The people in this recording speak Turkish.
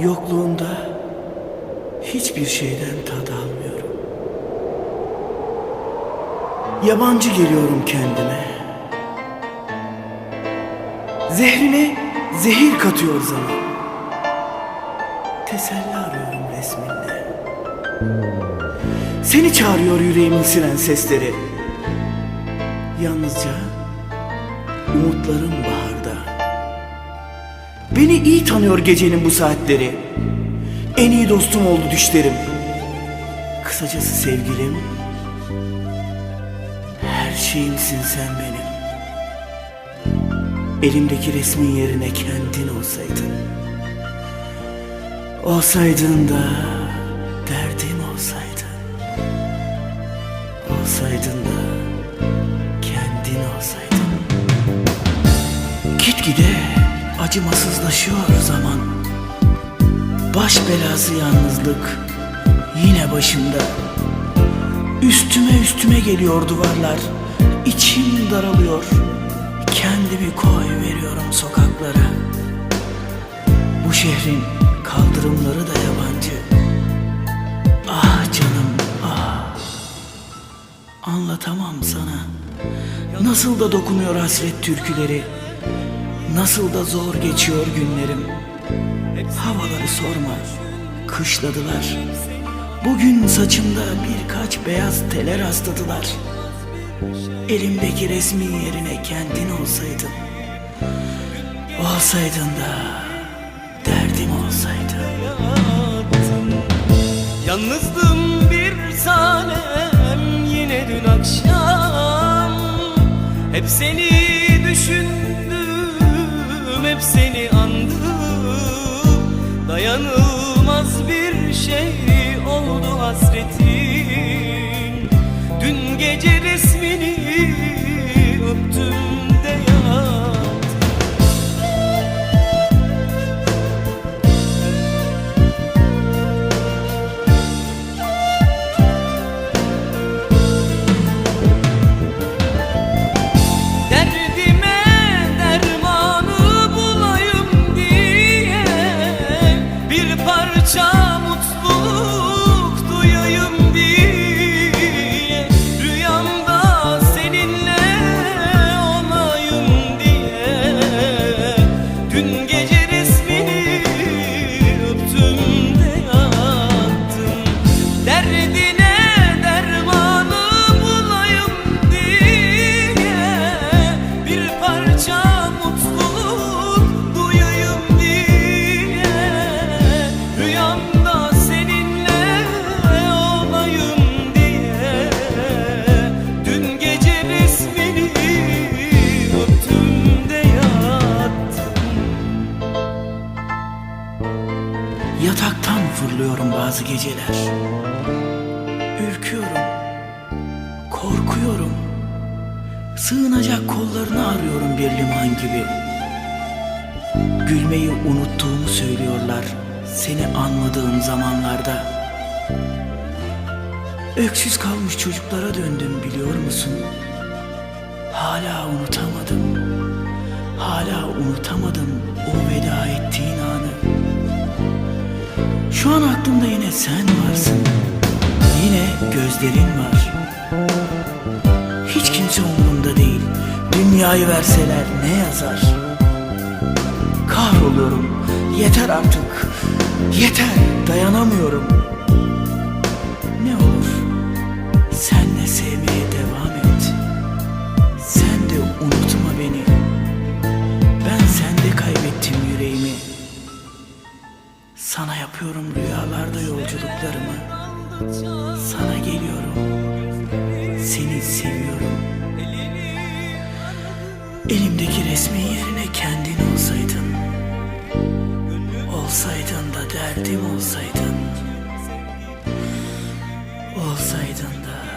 Yokluğunda hiçbir şeyden tad almıyorum. Yabancı geliyorum kendime. Zehrine zehir katıyor zaman. Teselli arıyorum resminde. Seni çağırıyor yüreğimin siren sesleri. Yalnızca umutlarım baharda. Beni iyi tanıyor gecenin bu saatleri. En iyi dostum oldu düşlerim. Kısacası sevgilim. Her şeyimsin sen benim. Elimdeki resmin yerine kendin olsaydın. Olsaydın da derdim olsaydın. Olsaydın da kendin olsaydın. Gitgide acımasızlaşıyor zaman. Baş belası yalnızlık yine başımda. Üstüme üstüme geliyor duvarlar. İçim daralıyor. Kendimi koy veriyorum sokaklara. Bu şehrin kaldırımları da yabancı. Ah canım ah. Anlatamam sana. Nasıl da dokunuyor hasret türküleri. Nasıl da zor geçiyor günlerim. Havaları sorma. Kışladılar. Bugün saçımda birkaç beyaz teler rastladılar. Elimdeki resmin yerine kendin olsaydın. Olsaydın da derdim olsaydı. Yalnızdım bir tanem yine dün akşam Hep seni düşündüm, seni andım. Dayanılmaz bir şey oldu hasretin Dün gece resmini öptüm Yataktan fırlıyorum bazı geceler. Ürküyorum. Korkuyorum. Sığınacak kollarını arıyorum bir liman gibi. Gülmeyi unuttuğumu söylüyorlar seni anmadığım zamanlarda. Öksüz kalmış çocuklara döndüm biliyor musun? Hala unutamadım. Hala unutamadım Şu an aklımda yine sen varsın. Yine gözlerin var. Hiç kimse umurumda değil. Dünyayı verseler ne yazar? Kahroluyorum. Yeter artık. Yeter. Dayanamıyorum. Ne olur sen de sevmeye devam Dağlarda yolculuklarımı Sana geliyorum. Seni seviyorum. Elimdeki resmin yerine kendin olsaydın Olsaydın da derdim olsaydın Olsaydın da